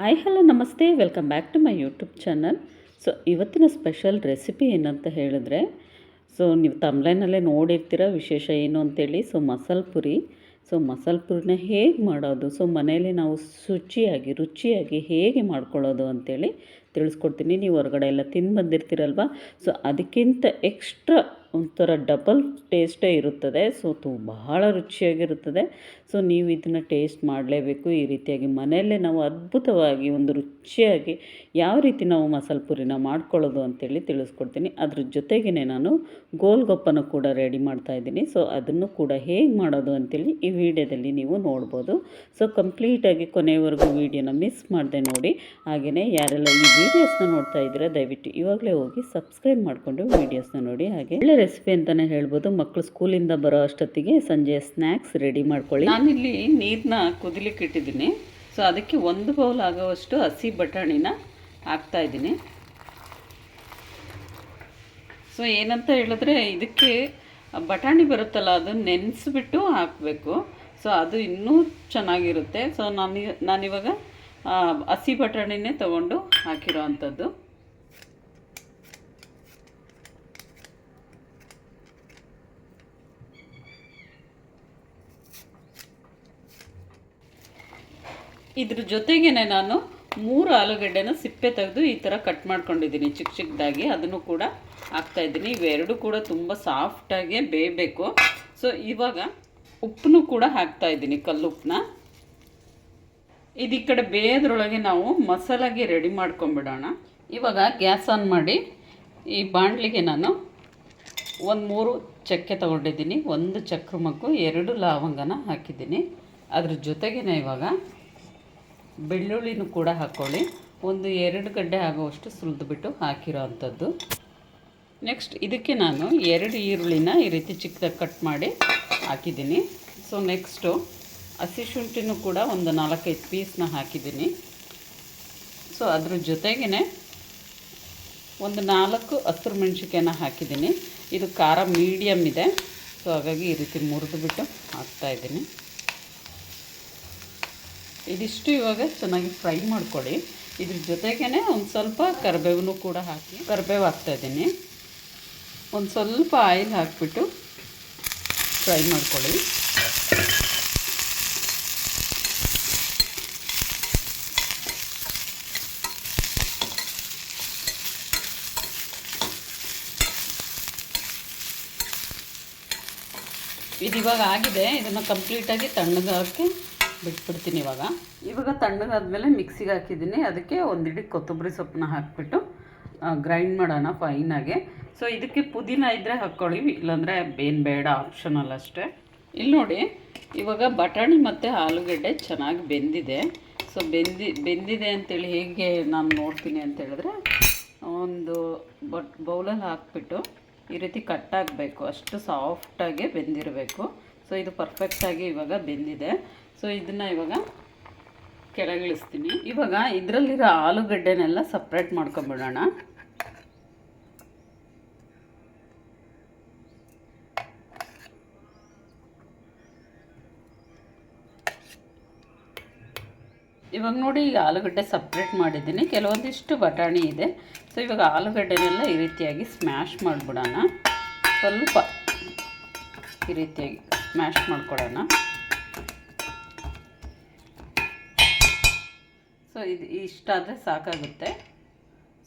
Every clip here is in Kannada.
ಹಾಯ್ ಹಲೋ ನಮಸ್ತೆ. Welcome back to my YouTube channel so ಇವತ್ತಿನ ಸ್ಪೆಷಲ್ ರೆಸಿಪಿ ಏನಂತ ಹೇಳಿದ್ರೆ ಸೊ ನೀವು ತಮ್ಲೈನಲ್ಲೇ ನೋಡಿರ್ತೀರ ವಿಶೇಷ ಏನು ಅಂತೇಳಿ. ಸೊ ಮಸಾಲ ಪುರಿ. ಸೊ ಮಸಾಲ ಪುರಿನ ಹೇಗೆ ಮಾಡೋದು? ಸೊ ಮನೆಯಲ್ಲಿ ನಾವು ಶುಚಿಯಾಗಿ, ರುಚಿಯಾಗಿ ಹೇಗೆ ಮಾಡ್ಕೊಳ್ಳೋದು ಅಂತೇಳಿ ತಿಳಿಸ್ಕೊಡ್ತೀನಿ. ನೀವು ಹೊರಗಡೆ ಎಲ್ಲ ತಿಂದು ಬಂದಿರ್ತೀರಲ್ವ? ಸೊ ಅದಕ್ಕಿಂತ ಎಕ್ಸ್ಟ್ರಾ ಒಂಥರ ಡಬಲ್ ಟೇಸ್ಟೇ ಇರುತ್ತದೆ. ಸೊ ತು ಬಹಳ ರುಚಿಯಾಗಿರುತ್ತದೆ. ಸೊ ನೀವು ಇದನ್ನು ಟೇಸ್ಟ್ ಮಾಡಲೇಬೇಕು. ಈ ರೀತಿಯಾಗಿ ಮನೆಯಲ್ಲೇ ನಾವು ಅದ್ಭುತವಾಗಿ ಒಂದು ರುಚಿಯಾಗಿ ಯಾವ ರೀತಿ ನಾವು ಮಸಾಲೆ ಪುರಿನ ಮಾಡ್ಕೊಳ್ಳೋದು ಅಂತೇಳಿ ತಿಳಿಸ್ಕೊಡ್ತೀನಿ. ಅದ್ರ ಜೊತೆಗೇ ನಾನು ಗೋಲ್ಗಪ್ಪನ ಕೂಡ ರೆಡಿ ಮಾಡ್ತಾ ಇದ್ದೀನಿ. ಸೊ ಅದನ್ನು ಕೂಡ ಹೇಗೆ ಮಾಡೋದು ಅಂತೇಳಿ ಈ ವಿಡಿಯೋದಲ್ಲಿ ನೀವು ನೋಡ್ಬೋದು. ಸೊ ಕಂಪ್ಲೀಟಾಗಿ ಕೊನೆಯವರೆಗೂ ವಿಡಿಯೋನ ಮಿಸ್ ಮಾಡದೆ ನೋಡಿ. ಹಾಗೆಯೇ ಯಾರೆಲ್ಲ ಈ ವಿಡಿಯೋಸ್ನ ನೋಡ್ತಾ ಇದ್ದೀರಾ, ದಯವಿಟ್ಟು ಇವಾಗಲೇ ಹೋಗಿ ಸಬ್ಸ್ಕ್ರೈಬ್ ಮಾಡಿಕೊಂಡು ವೀಡಿಯೋಸ್ನ ನೋಡಿ. ಹಾಗೆ ಒಳ್ಳೆ ರೆಸಿಪಿ ಅಂತಲೇ ಹೇಳ್ಬೋದು. ಮಕ್ಕಳು ಸ್ಕೂಲಿಂದ ಬರೋ ಅಷ್ಟೊತ್ತಿಗೆ ಸಂಜೆ ಸ್ನ್ಯಾಕ್ಸ್ ರೆಡಿ ಮಾಡ್ಕೊಳ್ಳಿ. ನಾನಿಲ್ಲಿ ನೀರನ್ನ ಕುದಿಲಿಕ್ಕೆ ಇಟ್ಟಿದ್ದೀನಿ. ಸೊ, ಅದಕ್ಕೆ ಒಂದು ಬೌಲ್ ಆಗೋವಷ್ಟು ಹಸಿ ಬಟಾಣಿನ ಹಾಕ್ತಾ ಇದ್ದೀನಿ. ಸೊ, ಏನಂತ ಹೇಳಿದ್ರೆ ಇದಕ್ಕೆ ಬಟಾಣಿ ಬರುತ್ತಲ್ಲ ಅದು ನೆನೆಸ್ಬಿಟ್ಟು ಹಾಕಬೇಕು. ಸೊ, ಅದು ಇನ್ನೂ ಚೆನ್ನಾಗಿರುತ್ತೆ. ಸೊ, ನಾನು ನಾನಿವಾಗ ಹಸಿ ಬಟಾಣಿನೇ ತೊಗೊಂಡು ಹಾಕಿರೋ ಅಂಥದ್ದು. ಇದ್ರ ಜೊತೆಗೇ ನಾನು ಮೂರು ಆಲೂಗಡ್ಡೆನ ಸಿಪ್ಪೆ ತೆಗೆದು ಈ ಥರ ಕಟ್ ಮಾಡ್ಕೊಂಡಿದ್ದೀನಿ ಚಿಕ್ಕ ಚಿಕ್ಕದಾಗಿ ಅದನ್ನು ಕೂಡ ಹಾಕ್ತಾ ಇದ್ದೀನಿ. ಇವೆರಡು ಕೂಡ ತುಂಬ ಸಾಫ್ಟಾಗೆ ಬೇಯಬೇಕು. ಸೊ ಇವಾಗ ಉಪ್ಪನ್ನು ಕೂಡ ಹಾಕ್ತಾ ಇದ್ದೀನಿ ಕಲ್ಲುಪ್ಪನ್ನ ಇದು ಈ ಕಡೆ ಬೇಯೋದ್ರೊಳಗೆ ನಾವು ಮಸಾಲಾಗೆ ರೆಡಿ ಮಾಡ್ಕೊಂಬಿಡೋಣ. ಇವಾಗ ಗ್ಯಾಸ್ ಆನ್ ಮಾಡಿ ಈ ಬಾಣಲಿಗೆ ನಾನು ಒಂದು ಮೂರು ಚಕ್ಕೆ ತೊಗೊಂಡಿದ್ದೀನಿ. ಒಂದು ಚಕ್ರ ಮಗ್ಗು ಎರಡು ಲವಂಗನ ಹಾಕಿದ್ದೀನಿ. ಅದ್ರ ಜೊತೆಗೇ ಇವಾಗ ಬೆಳ್ಳುಳ್ಳಿನೂ ಕೂಡ ಹಾಕ್ಕೊಳ್ಳಿ ಒಂದು ಎರಡು ಗಡ್ಡೆ ಆಗುವಷ್ಟು ಸುಲಿದ್ಬಿಟ್ಟು ಹಾಕಿರೋ ಅಂಥದ್ದು ನೆಕ್ಸ್ಟ್ ಇದಕ್ಕೆ ನಾನು ಎರಡು ಈರುಳ್ಳಿನ ಈ ರೀತಿ ಚಿಕ್ಕದಾಗಿ ಕಟ್ ಮಾಡಿ ಹಾಕಿದ್ದೀನಿ. ಸೊ ನೆಕ್ಸ್ಟು ಹಸಿ ಶುಂಠಿನೂ ಕೂಡ ಒಂದು ನಾಲ್ಕೈದು ಪೀಸ್ನ ಹಾಕಿದ್ದೀನಿ. ಸೊ ಅದ್ರ ಜೊತೆಗೇ ಒಂದು ನಾಲ್ಕು ಹಸಿರು ಮೆಣಸಿಕಾಯನ್ನ ಹಾಕಿದ್ದೀನಿ. ಇದು ಖಾರ ಮೀಡಿಯಮ್ ಇದೆ. ಸೊ ಹಾಗಾಗಿ ಈ ರೀತಿ ಮುರಿದುಬಿಟ್ಟು ಹಾಕ್ತಾಯಿದ್ದೀನಿ ಇದಿಷ್ಟು ಇವಾಗ ಚೆನ್ನಾಗಿ ಫ್ರೈ ಮಾಡ್ಕೊಳ್ಳಿ. ಇದ್ರ ಜೊತೆಗೇ ಒಂದು ಸ್ವಲ್ಪ ಕರಿಬೇವನು ಕೂಡ ಹಾಕಿ ಕರಿಬೇವು ಹಾಕ್ತಾಯಿದ್ದೀನಿ ಒಂದು ಸ್ವಲ್ಪ ಆಯಿಲ್ ಹಾಕಿಬಿಟ್ಟು ಫ್ರೈ ಮಾಡ್ಕೊಳ್ಳಿ. ಇದು ಇವಾಗ ಆಗಿದೆ. ಇದನ್ನು ಕಂಪ್ಲೀಟಾಗಿ ತಣ್ಣಗಾಕೆ ಬಿಟ್ಬಿಡ್ತೀನಿ ಇವಾಗ. ಇವಾಗ ತಣ್ಣಗಾದ್ಮೇಲೆ ಮಿಕ್ಸಿಗೆ ಹಾಕಿದ್ದೀನಿ. ಅದಕ್ಕೆ ಒಂದಿಡಿ ಕೊತ್ತಂಬರಿ ಸೊಪ್ಪನ್ನ ಹಾಕಿಬಿಟ್ಟು ಗ್ರೈಂಡ್ ಮಾಡೋಣ ಫೈನಾಗೆ ಸೊ ಇದಕ್ಕೆ ಪುದೀನ ಇದ್ದರೆ ಹಾಕ್ಕೊಳ್ಳಿ ಇಲ್ಲಾಂದರೆ ಏನು ಬೇಡ ಆಪ್ಷನಲ್ ಅಷ್ಟೇ. ಇಲ್ಲಿ ನೋಡಿ, ಇವಾಗ ಬಟಾಣಿ ಮತ್ತು ಆಲೂಗಡ್ಡೆ ಚೆನ್ನಾಗಿ ಬೆಂದಿದೆ. ಸೊ ಬೆಂದಿ, ಬೆಂದಿದೆ ಅಂತೇಳಿ ಹೇಗೆ ನಾನು ನೋಡ್ತೀನಿ ಅಂತ ಹೇಳಿದ್ರೆ, ಒಂದು ಬಟ್, ಬೌಲಲ್ಲಿ ಹಾಕ್ಬಿಟ್ಟು ಈ ರೀತಿ ಕಟ್ ಆಗಬೇಕು. ಅಷ್ಟು ಸಾಫ್ಟಾಗೆ ಬೆಂದಿರಬೇಕು. ಸೊ ಇದು ಪರ್ಫೆಕ್ಟಾಗಿ ಇವಾಗ ಬೆಂದಿದೆ. ಸೊ ಇದನ್ನು ಇವಾಗ ಕೆಳಗಿಳಿಸ್ತೀನಿ. ಇವಾಗ ಇದರಲ್ಲಿರೋ ಆಲೂಗಡ್ಡೆನೆಲ್ಲ ಸಪ್ರೇಟ್ ಮಾಡ್ಕೊಂಬಿಡೋಣ. ಇವಾಗ ನೋಡಿ, ಈಗ ಆಲೂಗಡ್ಡೆ ಸಪ್ರೇಟ್ ಮಾಡಿದ್ದೀನಿ. ಕೆಲವೊಂದಿಷ್ಟು ಬಟಾಣಿ ಇದೆ. ಸೊ ಇವಾಗ ಆಲೂಗಡ್ಡೆನೆಲ್ಲ ಈ ರೀತಿಯಾಗಿ ಸ್ಮ್ಯಾಶ್ ಮಾಡಿಬಿಡೋಣ. ಸ್ವಲ್ಪ ಈ ರೀತಿಯಾಗಿ ಸ್ಮ್ಯಾಶ್ ಮಾಡ್ಕೊಡೋಣ. ಸೊ ಇದು ಇಷ್ಟಾದರೆ ಸಾಕಾಗುತ್ತೆ.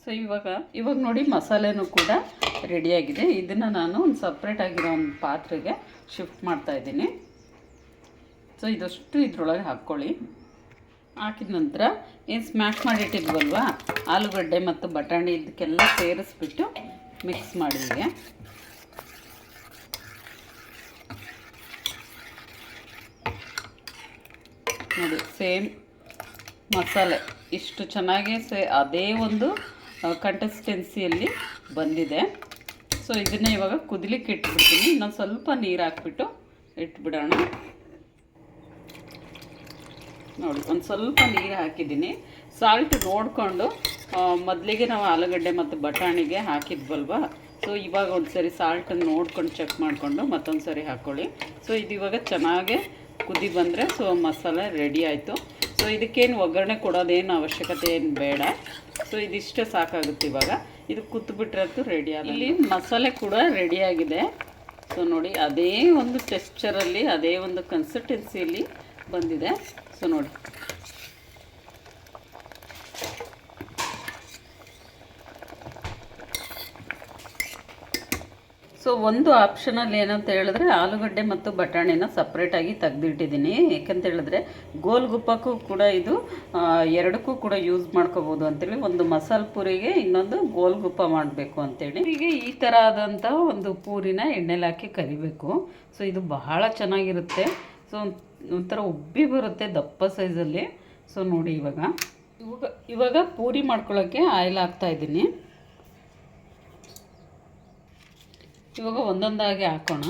ಸೊ ಇವಾಗ ಇವಾಗ ನೋಡಿ ಮಸಾಲೆನೂ ಕೂಡ ರೆಡಿಯಾಗಿದೆ ಇದನ್ನು ನಾನು ಒಂದು ಸಪ್ರೇಟಾಗಿರೋ ಒಂದು ಪಾತ್ರೆಗೆ ಶಿಫ್ಟ್ ಮಾಡ್ತಾ ಇದ್ದೀನಿ. ಸೊ ಇದಷ್ಟು ಇದ್ರೊಳಗೆ ಹಾಕ್ಕೊಳ್ಳಿ. ಹಾಕಿದ ನಂತರ ಏನು ಸ್ಮ್ಯಾಶ್ ಮಾಡಿಟ್ಟಿದ್ವಲ್ವಾ? ಆಲೂಗಡ್ಡೆ ಮತ್ತು ಬಟಾಣಿ ಇದಕ್ಕೆಲ್ಲ ಸೇರಿಸ್ಬಿಟ್ಟು ಮಿಕ್ಸ್ ಮಾಡಿ ನೋಡಿ ಸೇಮ್ ಮಸಾಲೆ. ಇಷ್ಟು ಚೆನ್ನಾಗಿ ಸೇ, ಅದೇ ಒಂದು ಕಂಟೆಸ್ಟೆನ್ಸಿಯಲ್ಲಿ ಬಂದಿದೆ. ಸೊ, ಇದನ್ನು ಇವಾಗ ಕುದಿಲಿಕ್ಕೆ ಇಟ್ಬಿಡ್ತೀನಿ. ಇನ್ನೊಂದು ಸ್ವಲ್ಪ ನೀರು ಹಾಕ್ಬಿಟ್ಟು ಇಟ್ಬಿಡೋಣ. ನೋಡಿ, ಒಂದು ಸ್ವಲ್ಪ ನೀರು ಹಾಕಿದ್ದೀನಿ. ಸಾಲ್ಟ್ ನೋಡಿಕೊಂಡು ಮೊದಲಿಗೆ ನಾವು ಆಲೂಗಡ್ಡೆ ಮತ್ತು ಬಟಾಣಿಗೆ ಹಾಕಿದ್ವಲ್ವ? ಸೊ, ಇವಾಗ ಒಂದು ಸರಿ ಸಾಲ್ಟನ್ನು ನೋಡ್ಕೊಂಡು ಚೆಕ್ ಮಾಡಿಕೊಂಡು ಮತ್ತೊಂದು ಸರಿ ಹಾಕ್ಕೊಳ್ಳಿ ಸೊ, ಇದು ಇವಾಗ ಚೆನ್ನಾಗೆ ಕುದಿ ಬಂದರೆ, ಸೊ, ಮಸಾಲೆ ರೆಡಿ ಆಯಿತು. ಸೊ ಇದಕ್ಕೇನು ಒಗ್ಗರಣೆ ಕೊಡೋದೇನು ಅವಶ್ಯಕತೆ ಏನು ಬೇಡ. ಸೊ ಇದಿಷ್ಟೇ ಸಾಕಾಗುತ್ತೆ ಇವಾಗ. ಇದು ಕುತ್ಬಿಟ್ರಂತೂ ರೆಡಿ ಆಗಿದೆ ಇಲ್ಲಿ ಮಸಾಲೆ ಕೂಡ ರೆಡಿಯಾಗಿದೆ ಸೊ ನೋಡಿ, ಅದೇ ಒಂದು ಟೆಕ್ಸ್ಚರಲ್ಲಿ ಅದೇ ಒಂದು ಕನ್ಸಿಸ್ಟೆನ್ಸಿಯಲ್ಲಿ ಬಂದಿದೆ. ಸೊ ನೋಡಿ. ಸೊ ಒಂದು ಆಪ್ಷನಲ್ಲಿ ಏನಂತ ಹೇಳಿದ್ರೆ ಆಲೂಗಡ್ಡೆ ಮತ್ತು ಬಟಾಣಿನ ಸಪ್ರೇಟಾಗಿ ತೆಗೆದಿಟ್ಟಿದ್ದೀನಿ. ಏಕೆಂತ ಹೇಳಿದ್ರೆ ಗೋಲ್ಗುಪ್ಪಕ್ಕೂ ಕೂಡ ಇದು ಎರಡಕ್ಕೂ ಕೂಡ ಯೂಸ್ ಮಾಡ್ಕೋಬೋದು ಅಂತೇಳಿ ಒಂದು ಮಸಾಲ ಪೂರಿಗೆ ಇನ್ನೊಂದು ಗೋಲ್ಗುಪ್ಪ ಮಾಡಬೇಕು ಅಂತೇಳಿ. ಹೀಗೆ ಈ ಥರ ಆದಂಥ ಒಂದು ಪೂರಿನ ಎಣ್ಣೆಲಿ ಹಾಕಿ ಕರಿಬೇಕು. ಸೊ ಇದು ಬಹಳ ಚೆನ್ನಾಗಿರುತ್ತೆ. ಸೊ ಒಂಥರ ಉಬ್ಬಿ ಬರುತ್ತೆ ದಪ್ಪ ಸೈಜಲ್ಲಿ ಸೊ ನೋಡಿ ಇವಾಗ. ಇವಾಗ ಇವಾಗ ಪೂರಿ ಮಾಡ್ಕೊಳ್ಳೋಕ್ಕೆ ಆಯಿಲ್ ಹಾಕ್ತಾ ಇದ್ದೀನಿ ಇವಾಗ ಒಂದೊಂದಾಗಿ ಹಾಕೋಣ.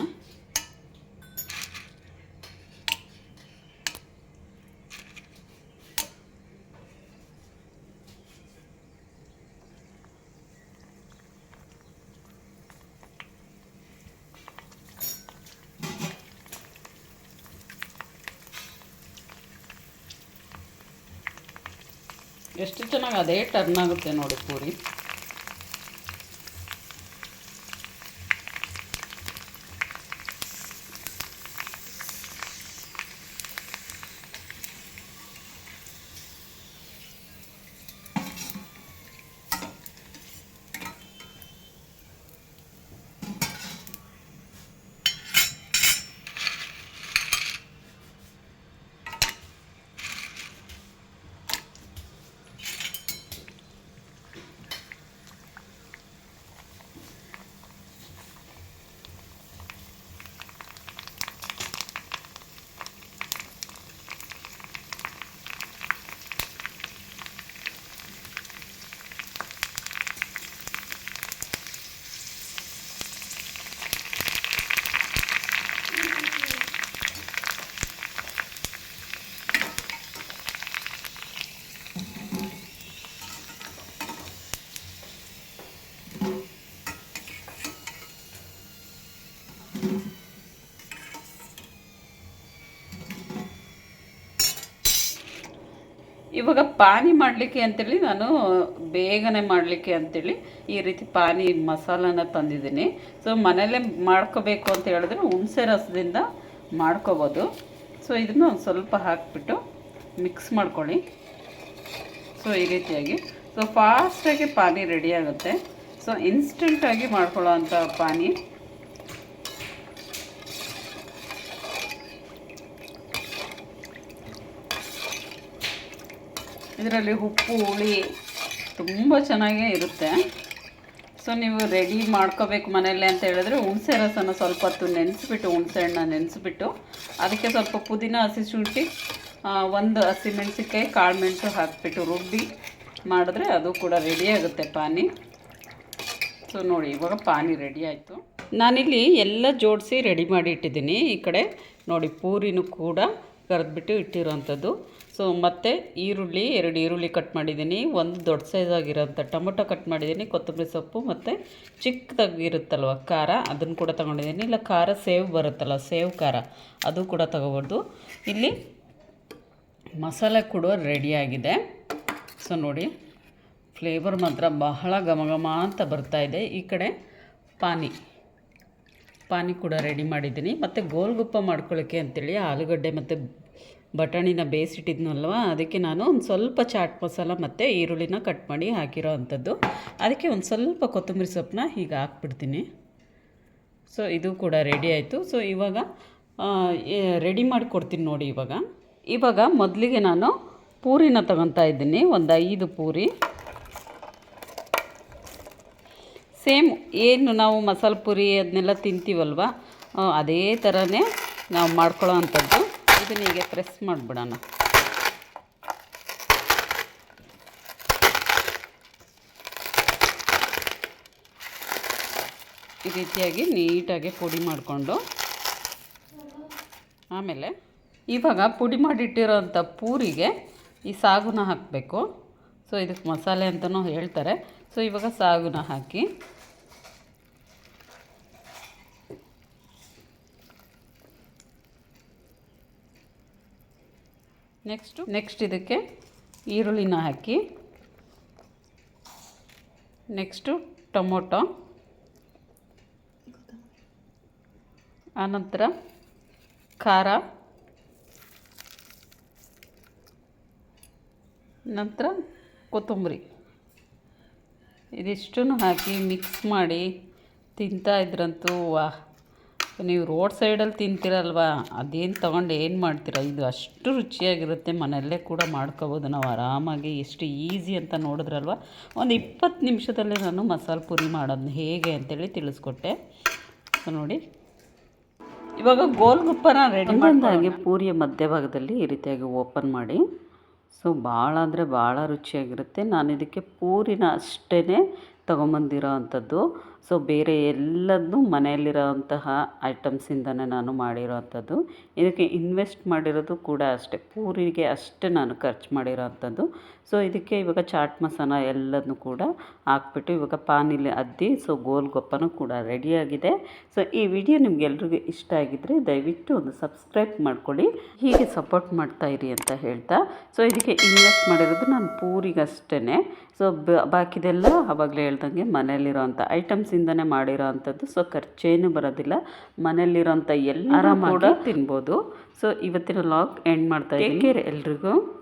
ಎಷ್ಟು ಚೆನ್ನಾಗಿ ಅದೇ ಟರ್ನ್ ಆಗುತ್ತೆ ನೋಡಿ ಪೂರಿ. ಇವಾಗ ಪಾನಿ ಮಾಡಲಿಕ್ಕೆ ಅಂತೇಳಿ ನಾನು ಬೇಗನೆ ಮಾಡಲಿಕ್ಕೆ ಅಂತೇಳಿ ಈ ರೀತಿ ಪಾನಿ ಮಸಾಲನ ತಂದಿದ್ದೀನಿ. ಸೊ ಮನೇಲೇ ಮಾಡ್ಕೋಬೇಕು ಅಂತ ಹೇಳಿದ್ರೆ ಹುಣಸೆ ರಸದಿಂದ ಮಾಡ್ಕೋಬೋದು. ಸೊ ಇದನ್ನು ಒಂದು ಸ್ವಲ್ಪ ಹಾಕಿಬಿಟ್ಟು ಮಿಕ್ಸ್ ಮಾಡ್ಕೊಳ್ಳಿ. ಸೊ ಈ ರೀತಿಯಾಗಿ. ಸೊ ಫಾಸ್ಟಾಗಿ ಪಾನಿ ರೆಡಿ ಆಗುತ್ತೆ. ಸೊ ಇನ್ಸ್ಟೆಂಟಾಗಿ ಮಾಡ್ಕೊಳ್ಳೋ ಅಂಥ ಪಾನಿ. ಇದರಲ್ಲಿ ಉಪ್ಪು, ಹುಳಿ ತುಂಬ ಚೆನ್ನಾಗೇ ಇರುತ್ತೆ. ಸೊ ನೀವು ರೆಡಿ ಮಾಡ್ಕೋಬೇಕು ಮನೆಯಲ್ಲೇ ಅಂತ ಹೇಳಿದ್ರೆ ಹುಣಸೆ ರಸನ ಸ್ವಲ್ಪ ಹೊತ್ತು ನೆನೆಸ್ಬಿಟ್ಟು, ಹುಣಸೆ ಹಣ್ಣು ನೆನೆಸ್ಬಿಟ್ಟು, ಅದಕ್ಕೆ ಸ್ವಲ್ಪ ಪುದೀನ, ಹಸಿ ಶುಂಠಿ ಒಂದು ಒಂದು ಹಸಿಮೆಣಸಿನ್ಕಾಯಿ ಕಾಳು ಮೆಣಸು ಹಾಕಿಬಿಟ್ಟು ರುಬ್ಬಿ ಮಾಡಿದ್ರೆ ಅದು ಕೂಡ ರೆಡಿ ಆಗುತ್ತೆ ಪಾನಿ. ಸೊ ನೋಡಿ, ಇವಾಗ ಪಾನಿ ರೆಡಿ ಆಯಿತು. ನಾನಿಲ್ಲಿ ಎಲ್ಲ ಜೋಡಿಸಿ ರೆಡಿ ಮಾಡಿ ಇಟ್ಟಿದ್ದೀನಿ. ಈ ಕಡೆ ನೋಡಿ, ಪೂರಿನೂ ಕೂಡ ಕರೆದ್ಬಿಟ್ಟು ಇಟ್ಟಿರೋವಂಥದ್ದು ಸೊ ಮತ್ತು ಈರುಳ್ಳಿ, ಎರಡು ಈರುಳ್ಳಿ ಕಟ್ ಮಾಡಿದ್ದೀನಿ. ಒಂದು ದೊಡ್ಡ ಸೈಜ್ ಆಗಿರೋಂಥ ಟೊಮೊಟೊ ಕಟ್ ಮಾಡಿದ್ದೀನಿ. ಕೊತ್ತಂಬರಿ ಸೊಪ್ಪು ಮತ್ತು ಚಿಕ್ಕದಾಗಿರುತ್ತಲ್ವ ಖಾರ, ಅದನ್ನು ಕೂಡ ತೊಗೊಂಡಿದ್ದೀನಿ. ಇಲ್ಲ, ಖಾರ ಸೇವ್ ಬರುತ್ತಲ್ಲ, ಸೇವ್ ಖಾರ, ಅದು ಕೂಡ ತಗೋಬೋದು. ಇಲ್ಲಿ ಮಸಾಲೆ ಕೂಡ ರೆಡಿಯಾಗಿದೆ ಸೊ ನೋಡಿ ಫ್ಲೇವರ್ ಮಾತ್ರ ಬಹಳ ಘಮ ಘಮ ಅಂತ ಬರ್ತಾ ಇದೆ. ಈ ಕಡೆ ಪಾನಿ ಪಾನಿ ಕೂಡ ರೆಡಿ ಮಾಡಿದ್ದೀನಿ. ಮತ್ತು ಗೋಲ್ಗುಪ್ಪ ಮಾಡ್ಕೊಳ್ಳೋಕ್ಕೆ ಅಂತೇಳಿ ಆಲೂಗಡ್ಡೆ ಮತ್ತು ಬಟಾಣಿನ ಬೇಯಿಸಿಟ್ಟಿದ್ನಲ್ವ ಅದಕ್ಕೆ ನಾನು ಒಂದು ಸ್ವಲ್ಪ ಚಾಟ್ ಮಸಾಲ ಮತ್ತು ಈರುಳ್ಳಿನ ಕಟ್ ಮಾಡಿ ಹಾಕಿರೋ ಅಂಥದ್ದು. ಅದಕ್ಕೆ ಒಂದು ಸ್ವಲ್ಪ ಕೊತ್ತಂಬರಿ ಸೊಪ್ಪನ್ನ ಹೀಗೆ ಹಾಕ್ಬಿಡ್ತೀನಿ. ಸೊ ಇದು ಕೂಡ ರೆಡಿ ಆಯಿತು. ಸೊ ಇವಾಗ ರೆಡಿ ಮಾಡಿಕೊಡ್ತೀನಿ ನೋಡಿ ಇವಾಗ. ಇವಾಗ ಮೊದಲಿಗೆ ನಾನು ಪೂರಿನ ತಗೊತಾ ಇದ್ದೀನಿ, ಒಂದು ಐದು ಪೂರಿ. ಸೇಮ್ ಏನು ನಾವು ಮಸಾಲೆ ಪೂರಿ ಅದನ್ನೆಲ್ಲ ತಿಂತೀವಲ್ವ? ಅದೇ ಥರನೇ ನಾವು ಮಾಡ್ಕೊಳ್ಳೋ ಅಂಥದ್ದು. ಇದನ್ನ ಹೀಗೆ ಪ್ರೆಸ್ ಮಾಡಿಬಿಡೋಣ. ಈ ರೀತಿಯಾಗಿ ನೀಟಾಗಿ ಪುಡಿ ಮಾಡಿಕೊಂಡು. ಆಮೇಲೆ ಇವಾಗ ಪುಡಿ ಮಾಡಿಟ್ಟಿರೋಂಥ ಪೂರಿಗೆ ಈ ಸಾಗುನ ಹಾಕಬೇಕು. ಸೊ ಇದಕ್ಕೆ ಮಸಾಲೆ ಅಂತಲೂ ಹೇಳ್ತಾರೆ. ಸೊ ಇವಾಗ ಸಾಗುನ ಹಾಕಿ ನೆಕ್ಸ್ಟು ನೆಕ್ಸ್ಟ್ ಇದಕ್ಕೆ ಈರುಳ್ಳಿನ ಹಾಕಿ. Next tomato. ಆನಂತರ ಖಾರ. ನಂತರ ಕೊತ್ತಂಬರಿ. ಇದಿಷ್ಟನ್ನು ಹಾಕಿ ಮಿಕ್ಸ್ ಮಾಡಿ ತಿಂತಾ ಇದ್ರಂತೂ ವಾಹ್ ನೀವು ರೋಡ್ ಸೈಡಲ್ಲಿ ತಿಂತೀರಲ್ವಾ? ಅದೇನು ತೊಗೊಂಡು ಏನು ಮಾಡ್ತೀರಾ? ಇದು ಅಷ್ಟು ರುಚಿಯಾಗಿರುತ್ತೆ. ಮನೆಯಲ್ಲೇ ಕೂಡ ಮಾಡ್ಕೋಬೋದು. ನಾವು ಆರಾಮಾಗಿ ಎಷ್ಟು ಈಸಿ ಅಂತ ನೋಡಿದ್ರಲ್ವ? ಒಂದು ಇಪ್ಪತ್ತು ನಿಮಿಷದಲ್ಲೇ ನಾನು ಮಸಾಲೆ ಪುರಿ ಮಾಡೋದನ್ನ ಹೇಗೆ ಅಂತೇಳಿ ತಿಳಿಸ್ಕೊಟ್ಟೆ. ಸೊ ನೋಡಿ. ಇವಾಗ ಗೋಲ್ಗುಪ್ಪನ ರೆಡಿ ಮಾಡಿದಾಗೆ ಪೂರಿಯ ಮಧ್ಯಭಾಗದಲ್ಲಿ ಈ ರೀತಿಯಾಗಿ ಓಪನ್ ಮಾಡಿ. ಸೊ ಭಾಳ ಅಂದರೆ ಭಾಳ ರುಚಿಯಾಗಿರುತ್ತೆ. ನಾನು ಇದಕ್ಕೆ ಪೂರಿನ ಅಷ್ಟೇ ತೊಗೊಂಬಂದಿರೋ ಅಂಥದ್ದು. ಸೊ ಬೇರೆ ಎಲ್ಲದನ್ನೂ ಮನೆಯಲ್ಲಿರೋಂತಹ ಐಟಮ್ಸಿಂದನೇ ನಾನು ಮಾಡಿರೋವಂಥದ್ದು. ಇದಕ್ಕೆ ಇನ್ವೆಸ್ಟ್ ಮಾಡಿರೋದು ಕೂಡ ಅಷ್ಟೇ. ಪೂರಿಗೆ ಅಷ್ಟೇ ನಾನು ಖರ್ಚು ಮಾಡಿರೋ ಅಂಥದ್ದು ಸೊ ಇದಕ್ಕೆ ಇವಾಗ ಚಾಟ್ ಮಸಾಲ ಎಲ್ಲದನ್ನು ಕೂಡ ಹಾಕ್ಬಿಟ್ಟು ಇವಾಗ ಪಾನಿಲಿ ಅದ್ದಿ ಸೊ ಗೋಲ್ಗೊಪ್ಪನೂ ಕೂಡ ರೆಡಿಯಾಗಿದೆ ಸೊ ಈ ವಿಡಿಯೋ ನಿಮಗೆಲ್ರಿಗೂ ಇಷ್ಟ ಆಗಿದ್ದರೆ ದಯವಿಟ್ಟು ಒಂದು ಸಬ್ಸ್ಕ್ರೈಬ್ ಮಾಡ್ಕೊಳ್ಳಿ. ಹೀಗೆ ಸಪೋರ್ಟ್ ಮಾಡ್ತಾ ಇರಿ ಅಂತ ಹೇಳ್ತಾ. ಸೊ ಇದಕ್ಕೆ ಇನ್ವೆಸ್ಟ್ ಮಾಡಿರೋದು ನಾನು ಪೂರಿಗಷ್ಟೇ ಸೊ ಬಾಕಿದೆಲ್ಲ ಆವಾಗಲೇ ಹೇಳ್ದಂಗೆ ಮನೆಯಲ್ಲಿರೋಂಥ ಐಟಮ್ಸಿಂದನೇ ಮಾಡಿರೋ ಅಂಥದ್ದು. ಸೊ ಖರ್ಚೇನು ಬರೋದಿಲ್ಲ. ಮನೆಯಲ್ಲಿರೋಂಥ ಎಲ್ಲ ಕೂಡ ತಿನ್ಬೋದು. ಸೊ ಇವತ್ತಿನ ಲಾಗ್ ಎಂಡ್ ಮಾಡ್ತಾ ಇದ್ದೀನಿ. ಎಲ್ರಿಗೂ.